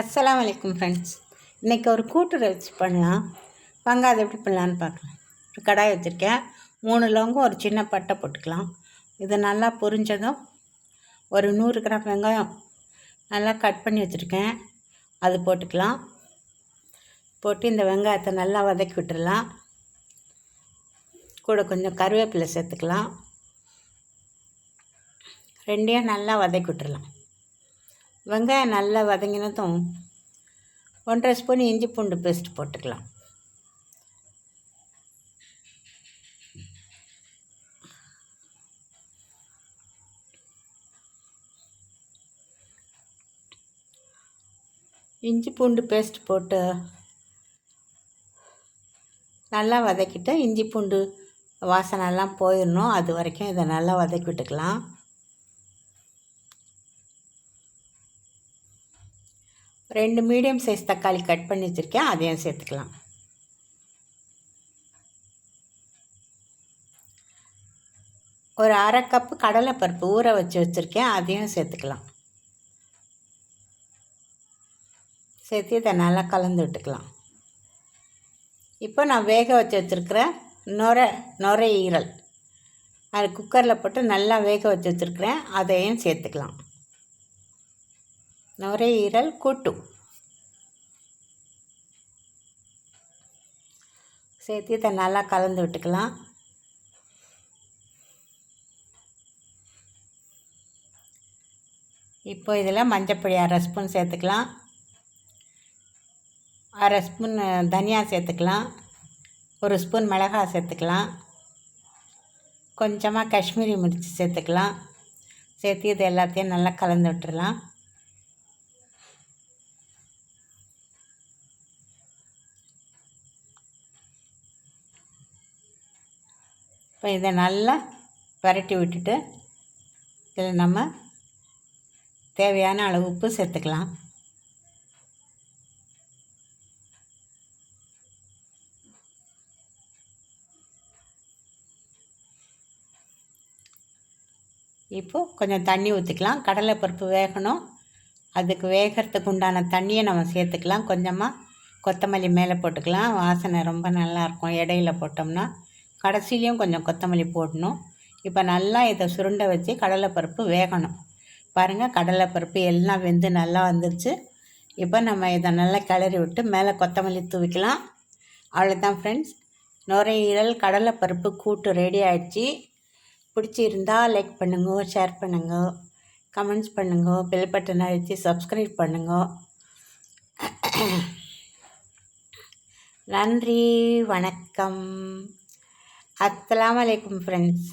அஸ்லாம் வலைக்கும் ஃப்ரெண்ட்ஸ் இன்றைக்கி ஒரு கூட்டு வச்சு பண்ணலாம். வாங்க அதை எப்படி பண்ணலான்னு பார்க்கலாம். ஒரு கடாய் வச்சுருக்கேன். மூணு லவங்கம் ஒரு சின்ன பட்டை போட்டுக்கலாம். இது நல்லா பொரிஞ்சதும் ஒரு நூறு கிராம் வெங்காயம் நல்லா கட் பண்ணி வச்சுருக்கேன். அது போட்டுக்கலாம். போட்டு இந்த வெங்காயத்தை நல்லா வதக்கி விட்டுடலாம் கூட கொஞ்சம் கருவேப்பிலை சேர்த்துக்கலாம். ரெண்டையும் நல்லா வதக்கி விட்டுடலாம் வெங்காயம் நல்லா வதங்கினதும் ஒன்றரை ஸ்பூன் இஞ்சி பூண்டு பேஸ்ட் போட்டுக்கலாம். இஞ்சி பூண்டு பேஸ்ட் போட்டு நல்லா வதக்கிட்டு இஞ்சி பூண்டு வாசனைலாம் போயிடணும். அது வரைக்கும் இதை நல்லா வதக்கி விட்டுக்கலாம். ரெண்டு மீடியம் சைஸ் தக்காளி கட் பண்ணி வச்சுருக்கேன் அதையும் சேர்த்துக்கலாம். ஒரு அரை கப்பு கடலைப்பருப்பு ஊற வச்சு வச்சுருக்கேன் அதையும் சேர்த்துக்கலாம். சேர்த்து இதை நல்லா கலந்து விட்டுக்கலாம். இப்போ நான் வேக வச்சு வச்சுருக்கிற நொர நுரையீரல் அது குக்கரில் போட்டு நல்லா வேக வச்சு வச்சுருக்கிறேன் அதையும் சேர்த்துக்கலாம். நுரையீரல் கூட்டு. சேர்த்து இதை நல்லா கலந்து விட்டுக்கலாம். இப்போ இதில் மஞ்சப்பொடி அரை ஸ்பூன் சேர்த்துக்கலாம். அரை ஸ்பூன் தனியா சேர்த்துக்கலாம். ஒரு ஸ்பூன் மிளகாய் சேர்த்துக்கலாம். கொஞ்சமாக காஷ்மீரி மிர்ச்சி சேர்த்துக்கலாம். சேர்த்து இது எல்லாத்தையும் நல்லா கலந்து விட்டுடலாம். இப்போ இதை நல்லா பரட்டி விட்டுட்டு இதில் நம்ம தேவையான அளவு உப்பு சேர்த்துக்கலாம். இப்போது கொஞ்சம் தண்ணி ஊற்றிக்கலாம். கடலைப்பருப்பு வேகணும். அதுக்கு வேகிறதுக்கு உண்டான தண்ணியை நம்ம சேர்த்துக்கலாம். கொஞ்சமாக கொத்தமல்லி மேலே போட்டுக்கலாம். வாசனை ரொம்ப நல்லாயிருக்கும் இடையில போட்டோம்னா. கடைசிலையும் கொஞ்சம் கொத்தமல்லி போடணும். இப்போ நல்லா இதை சுருண்டை வச்சு கடலைப்பருப்பு வேகணும். பாருங்கள் கடலைப்பருப்பு எல்லாம் வெந்து நல்லா வந்துருச்சு. இப்போ நம்ம இதை நல்லா கிளறி விட்டு மேலே கொத்தமல்லி தூவிக்கலாம். அவ்வளோதான் ஃப்ரெண்ட்ஸ் நுரையீரல் கடலைப்பருப்பு கூட்டு ரெடி ஆயிடுச்சு. பிடிச்சிருந்தா லைக் பண்ணுங்க ஷேர் பண்ணுங்க கமெண்ட்ஸ் பண்ணுங்க பெல் பட்டன் அழித்து சப்ஸ்கிரைப் பண்ணுங்க. நன்றி வணக்கம். அஸ்லாம் வலைக்கம் ஃப்ரெண்ட்ஸ்